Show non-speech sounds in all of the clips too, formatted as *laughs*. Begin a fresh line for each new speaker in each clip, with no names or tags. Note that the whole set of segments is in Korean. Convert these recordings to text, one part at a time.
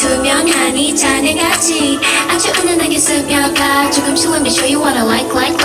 투명하니 자네같이 아주 은은하게 스며가 조금씩 let me show you what I like like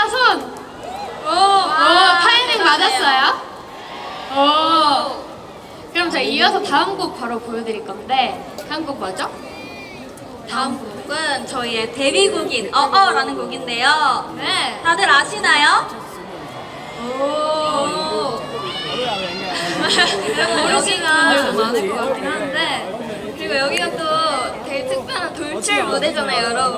다 손! 오,
오 파이닝 맞았어요? 오. 그럼 저 이어서 다음 곡 바로 보여드릴 건데 다음 곡 뭐죠?
다음 곡은 저희의 데뷔곡인 어어라는 곡인데요.
네.
다들 아시나요?
오. 모르시는 *laughs* 분도 많을 것 같긴 한데 그리고 여기가 또 되게 특별한 돌출 무대잖아요, 여러분.